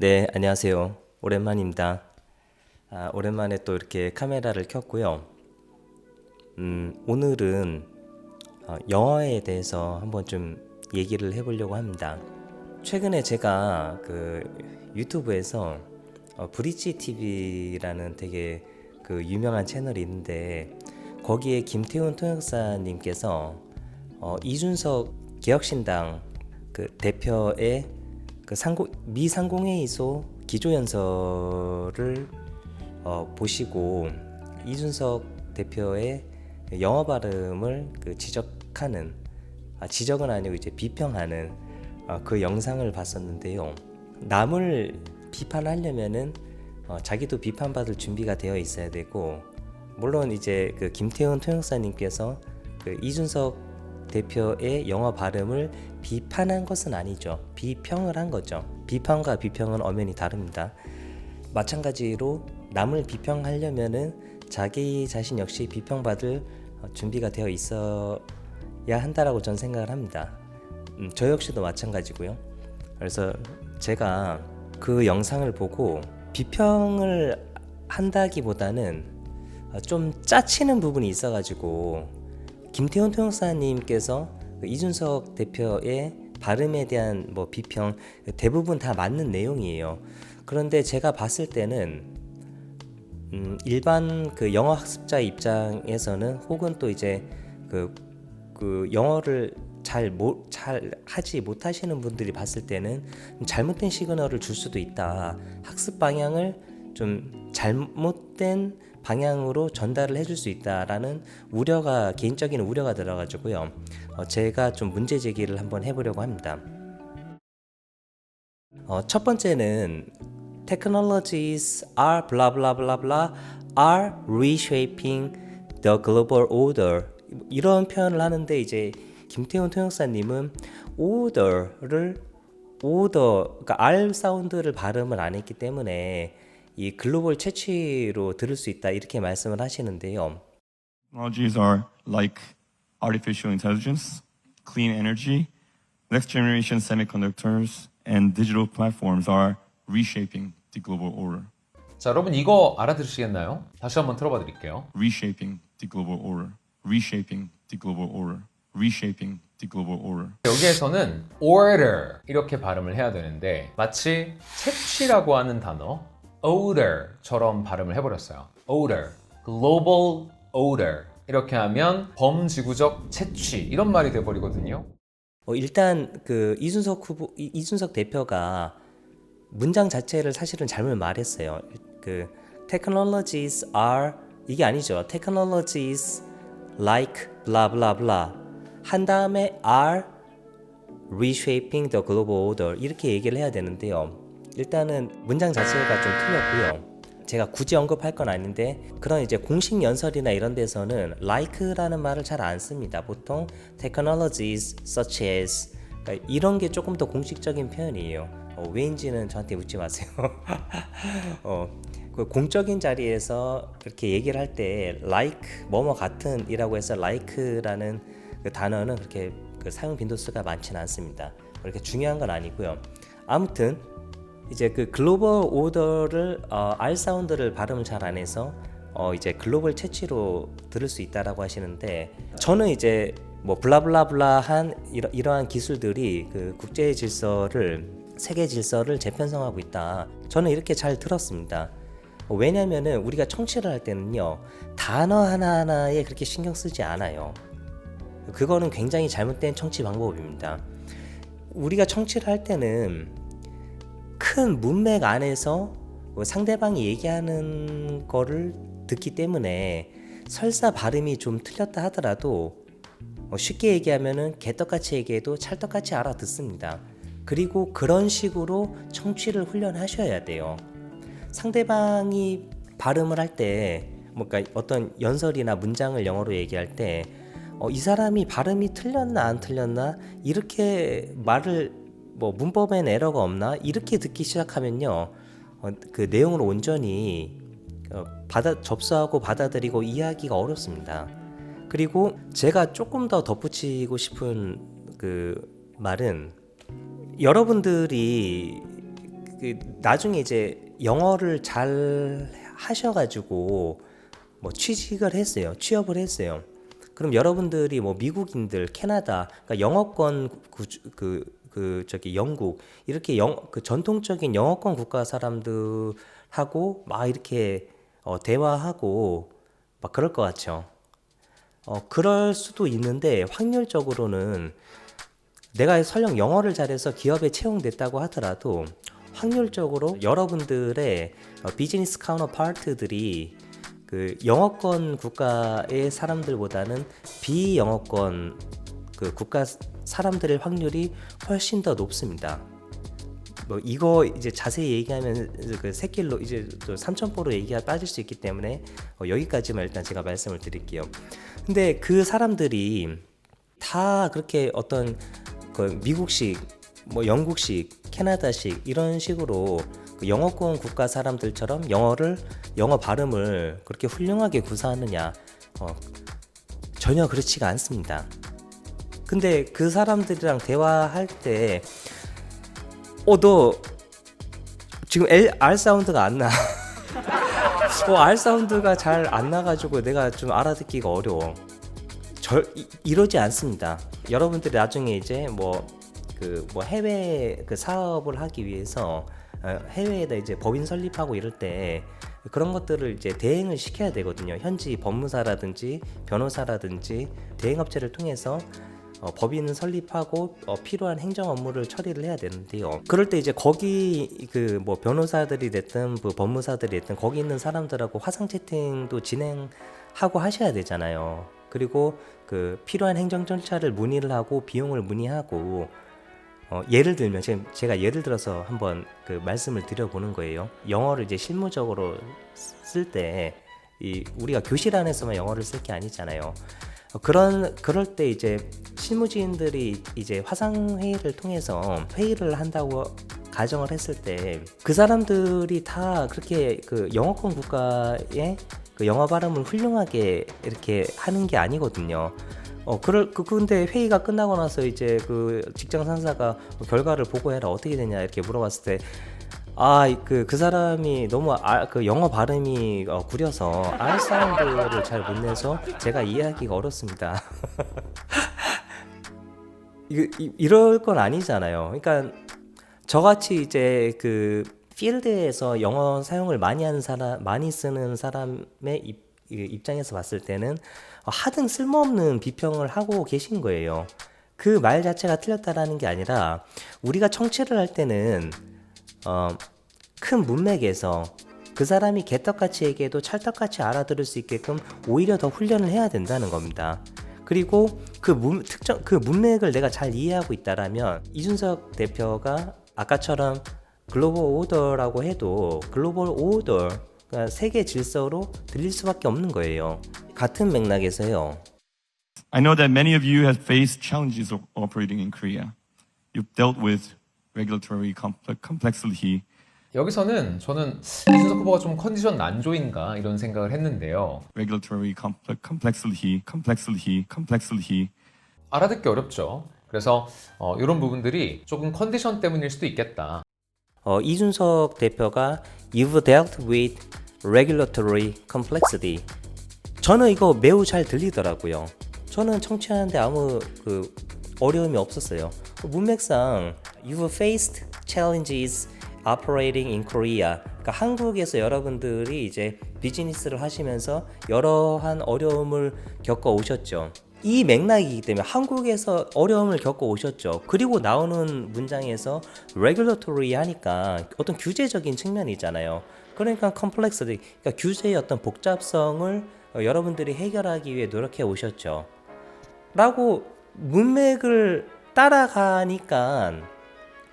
네, 안녕하세요. 오랜만입니다. 아, 오랜만에 또 이렇게 카메라를 켰고요. 음, 오늘은 어, 영어에 대해서 한번 좀 얘기를 해보려고 합니다. 최근에 제가 그 유튜브에서 어, 브릿지 TV라는 되게 그 유명한 채널이 있는데 거기에 김태훈 통역사님께서 어, 이준석 개혁신당 그 대표의 그 상고, 미상공회의소 기조연설을 어, 보시고 이준석 대표의 영어 발음을 그 지적하는 아, 지적은 아니고 이제 비평하는 어, 그 영상을 봤었는데요. 남을 비판하려면은 어, 자기도 비판받을 준비가 되어 있어야 되고 물론 이제 그 김태훈 통역사님께서 그 이준석 대표의 영어 발음을 비판한 것은 아니죠. 비평을 한 거죠. 비판과 비평은 엄연히 다릅니다. 마찬가지로 남을 비평하려면은 자기 자신 역시 비평받을 어, 준비가 되어 있어야 한다라고 저는 생각을 합니다. 음, 저 역시도 마찬가지고요. 그래서 제가 그 영상을 보고 비평을 한다기보다는 어, 좀 짜치는 부분이 있어가지고 김태훈 통역사님께서 그 이준석 대표의 발음에 대한 뭐 비평 대부분 다 맞는 내용이에요. 그런데 제가 봤을 때는 음, 일반 그 영어 학습자 입장에서는 혹은 또 이제 그, 그 영어를 잘, 못, 잘 하지 못하시는 분들이 봤을 때는 잘못된 시그널을 줄 수도 있다. 학습 방향을 좀 잘못된 방향으로 전달을 해줄 수 있다라는 우려가 개인적인 우려가 들어가지고요. 어, 제가 좀 문제 제기를 한번 해보려고 합니다. 어, 첫 번째는 technologies are blah blah blah blah are reshaping the global order 이런 표현을 하는데 이제 김태훈 통역사님은 order를 order 그러니까 R 사운드를 발음을 안 했기 때문에 이 글로벌 채취로 들을 수 있다 이렇게 말씀을 하시는데요. Technologies are like artificial intelligence, clean energy, next generation semiconductors, and digital platforms are reshaping the global order. 자, 여러분 이거 알아들으시겠나요? 다시 한번 틀어봐 드릴게요. Reshaping the global order. Reshaping the global order. Reshaping the global order. 여기에서는 order 이렇게 발음을 해야 되는데 마치 채취라고 하는 단어 odor처럼 발음을 해버렸어요. odor, global odor 이렇게 하면 범지구적 채취 이런 말이 돼버리거든요. 어, 일단 그 이준석 후보 이- 이준석 대표가 문장 자체를 사실은 잘못 말했어요. 그 technologies are 이게 아니죠. technologies like blah blah blah 한 다음에 are reshaping the global order 이렇게 얘기를 해야 되는데요. 일단은 문장 자체가 좀 틀렸고요. 제가 굳이 언급할 건 아닌데 그런 이제 공식 연설이나 이런 데서는 like라는 말을 잘 안 씁니다. 보통 technologies such as 그러니까 이런 게 조금 더 공식적인 표현이에요. 어, 왜인지는 저한테 묻지 마세요. 어, 그 공적인 자리에서 그렇게 얘기를 할 때 like 뭐뭐 같은이라고 해서 like라는 그 단어는 그렇게 그 사용 빈도수가 많지는 않습니다. 그렇게 중요한 건 아니고요. 아무튼 이제 그 글로벌 오더를 어, R 사운드를 발음을 잘 안 해서 어, 이제 글로벌 채취로 들을 수 있다라고 하시는데 저는 이제 뭐 블라블라블라한 이러, 이러한 기술들이 그 국제 질서를 세계 질서를 재편성하고 있다. 저는 이렇게 잘 들었습니다. 어, 왜냐면은 우리가 청취를 할 때는요 단어 하나하나에 그렇게 신경 쓰지 않아요. 그거는 굉장히 잘못된 청취 방법입니다. 우리가 청취를 할 때는 큰 문맥 안에서 뭐 상대방이 얘기하는 거를 듣기 때문에 설사 발음이 좀 틀렸다 하더라도 어, 쉽게 얘기하면은 개떡같이 얘기해도 찰떡같이 알아듣습니다. 그리고 그런 식으로 청취를 훈련하셔야 돼요. 상대방이 발음을 할 때, 뭔가 어떤 연설이나 문장을 영어로 얘기할 때, 어, 이 사람이 발음이 틀렸나 안 틀렸나 이렇게 말을 뭐 문법엔 에러가 없나 이렇게 듣기 시작하면요, 어, 그 내용을 온전히 어, 받아 접수하고 받아들이고 이해하기가 어렵습니다. 그리고 제가 조금 더 덧붙이고 싶은 그 말은 여러분들이 그 나중에 이제 영어를 잘 하셔가지고 뭐 취직을 했어요. 취업을 했어요. 그럼 여러분들이 뭐 미국인들, 캐나다, 그러니까 영어권 구, 그, 그 저기 영국 이렇게 영, 그 전통적인 영어권 국가 사람들하고 막 이렇게 어, 대화하고 막 그럴 것 같죠. 어, 그럴 수도 있는데 확률적으로는 내가 설령 영어를 잘해서 기업에 채용됐다고 하더라도 확률적으로 여러분들의 어, 비즈니스 카운터 파트들이 그 영어권 국가의 사람들보다는 비영어권 그 국가 사람들의 확률이 훨씬 더 높습니다. 뭐 이거 이제 자세히 얘기하면 그 새길로 이제 또 삼천포로 얘기가 빠질 수 있기 때문에 어, 여기까지만 일단 제가 말씀을 드릴게요. 근데 그 사람들이 다 그렇게 어떤 그 미국식, 뭐 영국식, 캐나다식 이런 식으로 그 영어권 국가 사람들처럼 영어를 영어 발음을 그렇게 훌륭하게 구사하느냐? 어, 전혀 그렇지가 않습니다. 근데 그 사람들이랑 대화할 때, 어, 너 지금 L, R 사운드가 안 나. 어, R 사운드가 잘 안 나가지고 내가 좀 알아듣기가 어려워. 절 이, 이러지 않습니다. 여러분들이 나중에 이제 뭐 그 뭐 해외 그 사업을 하기 위해서 어, 해외에다 이제 법인 설립하고 이럴 때 그런 것들을 이제 대행을 시켜야 되거든요. 현지 법무사라든지 변호사라든지 대행업체를 통해서 어, 법인을 설립하고 어, 필요한 행정 업무를 처리를 해야 되는데요. 그럴 때 이제 거기 그 뭐 변호사들이 됐든 그 법무사들이 됐든 거기 있는 사람들하고 화상 채팅도 진행하고 하셔야 되잖아요. 그리고 그 필요한 행정 절차를 문의를 하고 비용을 문의하고 어, 예를 들면 지금 제가 예를 들어서 한번 그 말씀을 드려보는 거예요. 영어를 이제 실무적으로 쓸때이 우리가 교실 안에서만 영어를 쓸 게 아니잖아요. 어, 그런 그럴 때 이제 실무지인들이 이제 화상 회의를 통해서 회의를 한다고 가정을 했을 때 그 사람들이 다 그렇게 그 영어권 국가의 그 영어 발음을 훌륭하게 이렇게 하는 게 아니거든요. 어, 그럴, 그, 근데 회의가 끝나고 나서 이제 그 직장 상사가 뭐 결과를 보고해라 어떻게 되냐 이렇게 물어봤을 때 아, 그, 그 사람이 너무 아, 그 영어 발음이 어, 구려서 R 사운드를 잘 못 내서 제가 이해하기가 어렵습니다. 이거 이- 이럴 건 아니잖아요. 그러니까 저같이 이제 그 필드에서 영어 사용을 많이 하는 사람, 많이 쓰는 사람의 입, 이 입장에서 봤을 때는 하등 쓸모없는 비평을 하고 계신 거예요. 그 말 자체가 틀렸다라는 게 아니라 우리가 청취를 할 때는 어, 큰 문맥에서 그 사람이 개떡같이 얘기해도 찰떡같이 알아들을 수 있게끔 오히려 더 훈련을 해야 된다는 겁니다. 그리고 그 문, 특정 그 문맥을 내가 잘 이해하고 있다라면 이준석 대표가 아까처럼 글로벌 오더라고 해도 글로벌 오더 그러니까 세계 질서로 들릴 수밖에 없는 거예요. 같은 맥락에서요. I know that many of you have faced challenges operating in Korea. You've dealt with regulatory complex, complexity, 여기서는 저는 이준석 후보가 좀 컨디션 난조인가 이런 생각을 했는데요. regulatory complex, complexity, complexity, complexity. 알아듣기 어렵죠. 그래서 어, 이런 부분들이 조금 컨디션 때문일 수도 있겠다. 어, 이준석 대표가 You've dealt with regulatory complexity. 저는 이거 매우 잘 들리더라고요. 저는 청취하는데 아무 그 어려움이 없었어요. 문맥상 You've faced challenges operating in Korea. 그러니까 한국에서 여러분들이 이제 비즈니스를 하시면서 여러한 어려움을 겪어 오셨죠. 이 맥락이기 때문에 한국에서 어려움을 겪어 오셨죠. 그리고 나오는 문장에서 regulatory 하니까 어떤 규제적인 측면이잖아요. 그러니까 complexity, 그러니까 규제의 어떤 복잡성을 어, 여러분들이 해결하기 위해 노력해 오셨죠. 라고 문맥을 따라가니까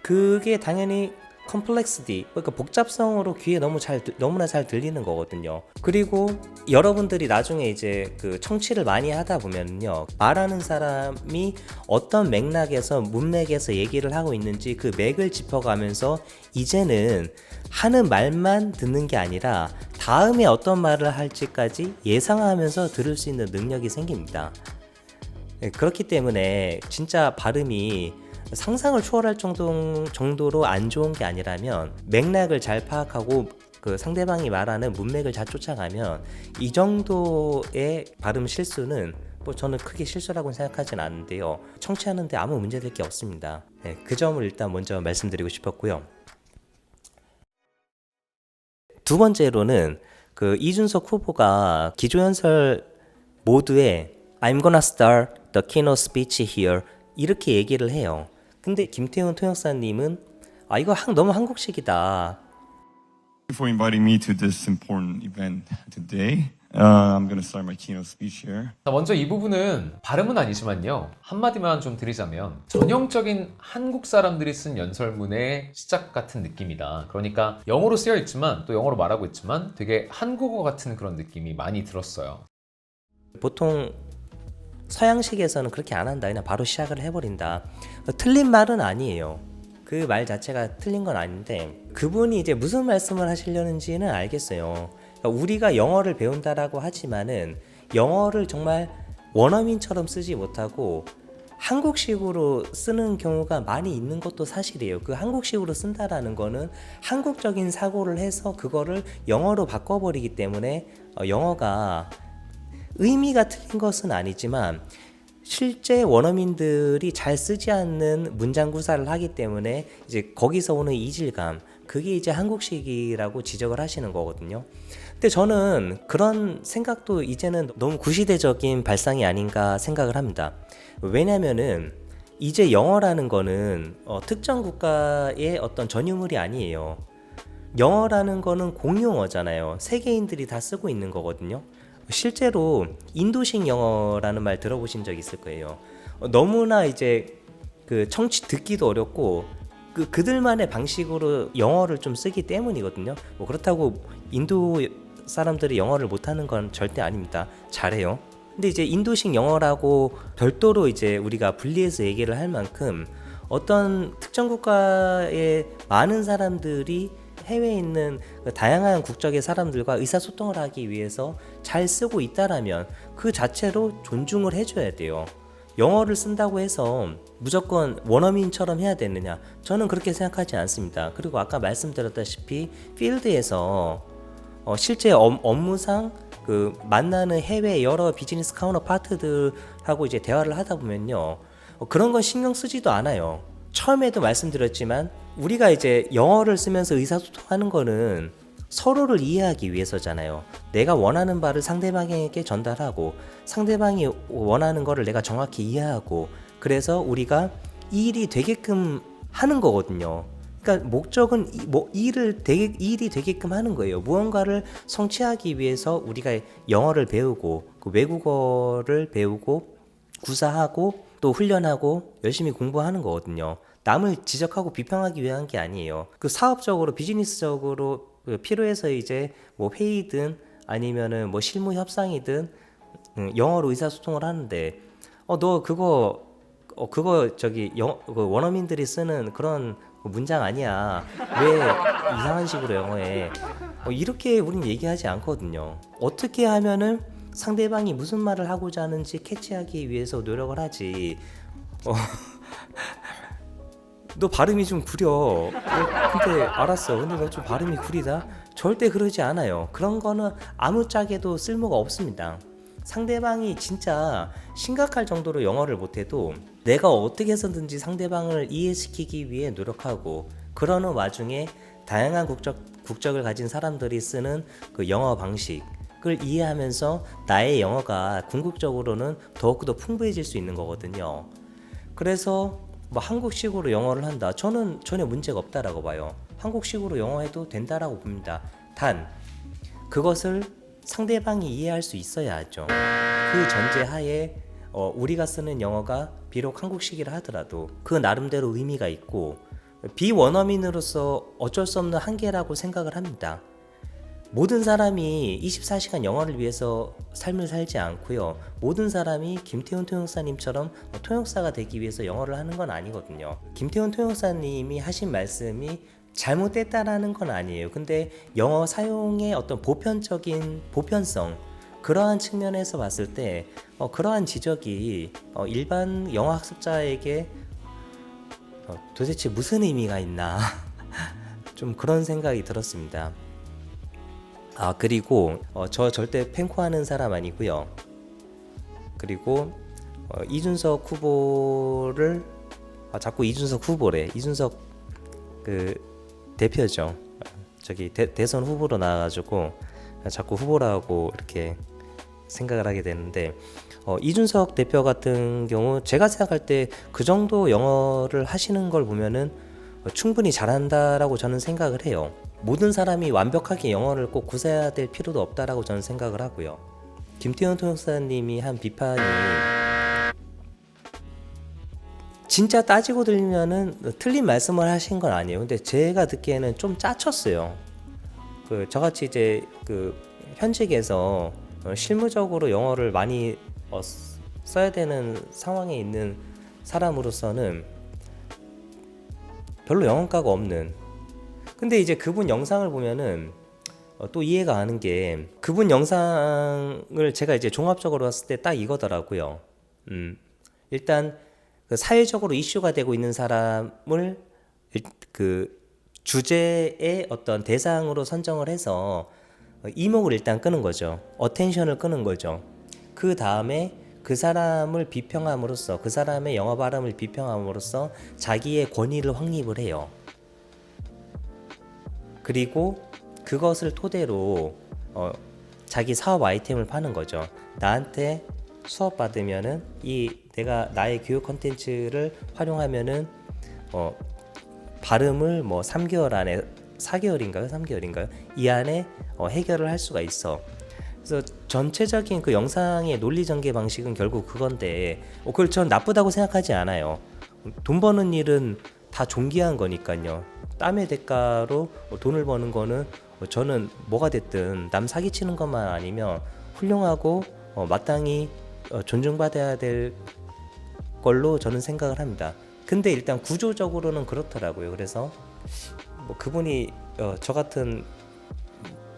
그게 당연히 complexity 그러니까 복잡성으로 귀에 너무 잘 들- 너무나 잘 들리는 거거든요. 그리고 여러분들이 나중에 이제 그 청취를 많이 하다 보면요 말하는 사람이 어떤 맥락에서 문맥에서 얘기를 하고 있는지 그 맥을 짚어가면서 이제는 하는 말만 듣는 게 아니라 다음에 어떤 말을 할지까지 예상하면서 들을 수 있는 능력이 생깁니다. 네, 그렇기 때문에 진짜 발음이 상상을 초월할 정도, 정도로 안 좋은 게 아니라면 맥락을 잘 파악하고 그 상대방이 말하는 문맥을 잘 쫓아가면 이 정도의 발음 실수는 뭐 저는 크게 실수라고 생각하진 않는데요. 청취하는데 아무 문제될 게 없습니다. 네, 그 점을 일단 먼저 말씀드리고 싶었고요. 두 번째로는 그 이준석 후보가 기조연설 모두에 I'm gonna start the keynote speech here 이렇게 얘기를 해요. 근데 김태훈 통역사님은 아 이거 한- 너무 한국식이다. For inviting me to this important event today. Uh, I'm going to start my keynote speech here. 자, 먼저 이 부분은 발음은 아니지만요. 한마디만 좀 드리자면 전형적인 한국 사람들이 쓴 연설문의 시작 같은 느낌이다. 그러니까 영어로 쓰여 있지만 또 영어로 말하고 있지만 되게 한국어 같은 그런 느낌이 많이 들었어요. 보통 서양식에서는 그렇게 안 한다. 그냥 바로 시작을 해버린다. 틀린 말은 아니에요. 그 말 자체가 틀린 건 아닌데 그분이 이제 무슨 말씀을 하시려는지는 알겠어요. 그러니까 우리가 영어를 배운다라고 하지만은 영어를 정말 원어민처럼 쓰지 못하고 한국식으로 쓰는 경우가 많이 있는 것도 사실이에요. 그 한국식으로 쓴다라는 거는 한국적인 사고를 해서 그거를 영어로 바꿔버리기 때문에 어, 영어가 의미가 틀린 것은 아니지만 실제 원어민들이 잘 쓰지 않는 문장 구사를 하기 때문에 이제 거기서 오는 이질감 그게 이제 한국식이라고 지적을 하시는 거거든요. 근데 저는 그런 생각도 이제는 너무 구시대적인 발상이 아닌가 생각을 합니다. 왜냐면은 이제 영어라는 거는 어, 특정 국가의 어떤 전유물이 아니에요. 영어라는 거는 공용어잖아요. 세계인들이 다 쓰고 있는 거거든요. 실제로 인도식 영어라는 말 들어보신 적 있을 거예요. 어, 너무나 이제 그 청취 듣기도 어렵고 그 그들만의 방식으로 영어를 좀 쓰기 때문이거든요. 뭐 그렇다고 인도 사람들이 영어를 못하는 건 절대 아닙니다. 잘해요. 근데 이제 인도식 영어라고 별도로 이제 우리가 분리해서 얘기를 할 만큼 어떤 특정 국가의 많은 사람들이 해외에 있는 그 다양한 국적의 사람들과 의사소통을 하기 위해서 잘 쓰고 있다라면 그 자체로 존중을 해줘야 돼요. 영어를 쓴다고 해서 무조건 원어민처럼 해야 되느냐? 저는 그렇게 생각하지 않습니다. 그리고 아까 말씀드렸다시피 필드에서 어, 실제 업, 업무상 그 만나는 해외 여러 비즈니스 카운터 파트들하고 이제 대화를 하다 보면요 어, 그런 건 신경 쓰지도 않아요. 처음에도 말씀드렸지만 우리가 이제 영어를 쓰면서 의사소통하는 거는 서로를 이해하기 위해서잖아요. 내가 원하는 바를 상대방에게 전달하고 상대방이 원하는 거를 내가 정확히 이해하고 그래서 우리가 이 일이 되게끔 하는 거거든요. 그러니까 목적은 이, 뭐 일을 되게 이 일이 되게끔 하는 거예요. 무언가를 성취하기 위해서 우리가 영어를 배우고 그 외국어를 배우고 구사하고 또 훈련하고 열심히 공부하는 거거든요. 남을 지적하고 비평하기 위한 게 아니에요. 그 사업적으로 비즈니스적으로 그 필요해서 이제 뭐 회의든 아니면은 뭐 실무 협상이든 음, 영어로 의사소통을 하는데 어 너 그거 어 그거 저기 영, 그 원어민들이 쓰는 그런 문장 아니야. 왜 이상한 식으로 영어해? 어, 이렇게 우리는 얘기하지 않거든요. 어떻게 하면은 상대방이 무슨 말을 하고자 하는지 캐치하기 위해서 노력을 하지. 어, 너 발음이 좀 구려. 어, 근데 알았어. 근데 너 좀 발음이 구리다. 절대 그러지 않아요. 그런 거는 아무짝에도 쓸모가 없습니다. 상대방이 진짜 심각할 정도로 영어를 못해도 내가 어떻게 해서든지 상대방을 이해시키기 위해 노력하고 그러는 와중에 다양한 국적, 국적을 가진 사람들이 쓰는 그 영어 방식 을 이해하면서 나의 영어가 궁극적으로는 더욱더 풍부해질 수 있는 거거든요. 그래서 뭐 한국식으로 영어를 한다. 저는 전혀 문제가 없다라고 봐요. 한국식으로 영어해도 된다라고 봅니다. 단 그것을 상대방이 이해할 수 있어야 하죠. 그 전제하에 어, 우리가 쓰는 영어가 비록 한국식이라 하더라도 그 나름대로 의미가 있고 비원어민으로서 어쩔 수 없는 한계라고 생각을 합니다. 모든 사람이 24시간 영어를 위해서 삶을 살지 않고요. 모든 사람이 김태훈 통역사님처럼 통역사가 되기 위해서 영어를 하는 건 아니거든요. 김태훈 통역사님이 하신 말씀이 잘못됐다라는 건 아니에요. 근데 영어 사용의 어떤 보편적인 보편성 그러한 측면에서 봤을 때 어, 그러한 지적이 어, 일반 영어 학습자에게 어, 도대체 무슨 의미가 있나 좀 그런 생각이 들었습니다. 아 그리고 어, 저 절대 팬코하는 사람 아니고요. 그리고 어, 이준석 후보를 아, 자꾸 이준석 후보래. 이준석 그 대표죠. 저기 대, 대선 후보로 나와가지고 자꾸 후보라고 이렇게 생각을 하게 되는데 어, 이준석 대표 같은 경우 제가 생각할 때 그 정도 영어를 하시는 걸 보면은 어, 충분히 잘한다라고 저는 생각을 해요. 모든 사람이 완벽하게 영어를 꼭 구사해야 될 필요도 없다라고 저는 생각을 하고요. 김태현 통역사님이 한 비판이 진짜 따지고 들면은 틀린 말씀을 하신 건 아니에요. 근데 제가 듣기에는 좀 짜쳤어요. 그 저같이 이제 그 현직에서 어, 실무적으로 영어를 많이 어, 쓰- 써야 되는 상황에 있는 사람으로서는 별로 영어가가 없는. 근데 이제 그분 영상을 보면은 어, 또 이해가 가는 게 그분 영상을 제가 이제 종합적으로 봤을 때 딱 이거더라고요. 음, 일단 그 사회적으로 이슈가 되고 있는 사람을 일- 그 주제의 어떤 대상으로 선정을 해서 어, 이목을 일단 끄는 거죠. 어텐션을 끄는 거죠. 그 다음에 그 사람을 비평함으로써 그 사람의 영어 발음을 비평함으로써 자기의 권위를 확립을 해요. 그리고 그것을 토대로 어, 자기 사업 아이템을 파는 거죠. 나한테 수업 받으면은 이 내가 나의 교육 컨텐츠를 활용하면은 어, 발음을 뭐 3개월 안에 4개월인가요? 3개월인가요? 이 안에 어, 해결을 할 수가 있어. 그래서 전체적인 그 영상의 논리 전개 방식은 결국 그건데 어, 그걸 전 나쁘다고 생각하지 않아요. 돈 버는 일은 다 존귀한 거니까요. 땀의 대가로 어, 돈을 버는 거는 어, 저는 뭐가 됐든 남 사기치는 것만 아니면 훌륭하고 어, 마땅히 어, 존중받아야 될 걸로 저는 생각을 합니다. 근데 일단 구조적으로는 그렇더라고요. 그래서 뭐 그분이 어, 저 같은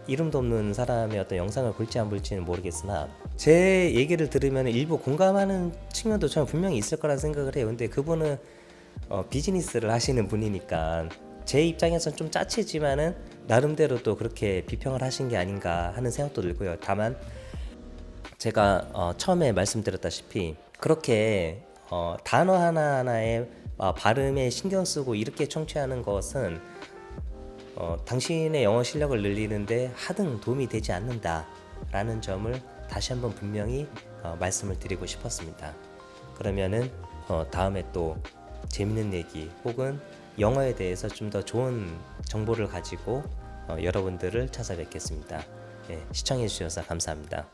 이름도 없는 사람의 어떤 영상을 볼지 안 볼지는 모르겠으나 제 얘기를 들으면 일부 공감하는 측면도 저는 분명히 있을 거라 생각을 해요. 근데 그분은 어, 비즈니스를 하시는 분이니까 제 입장에선 좀 짜치지만은 나름대로 또 그렇게 비평을 하신 게 아닌가 하는 생각도 들고요. 다만 제가 어, 처음에 말씀드렸다시피 그렇게 어, 단어 하나하나에 어, 발음에 신경 쓰고 이렇게 청취하는 것은 어, 당신의 영어 실력을 늘리는데 하등 도움이 되지 않는다라는 점을 다시 한번 분명히 어, 말씀을 드리고 싶었습니다. 그러면은 어, 다음에 또 재밌는 얘기 혹은 영어에 대해서 좀 더 좋은 정보를 가지고 어, 여러분들을 찾아뵙겠습니다. 예, 시청해 주셔서 감사합니다.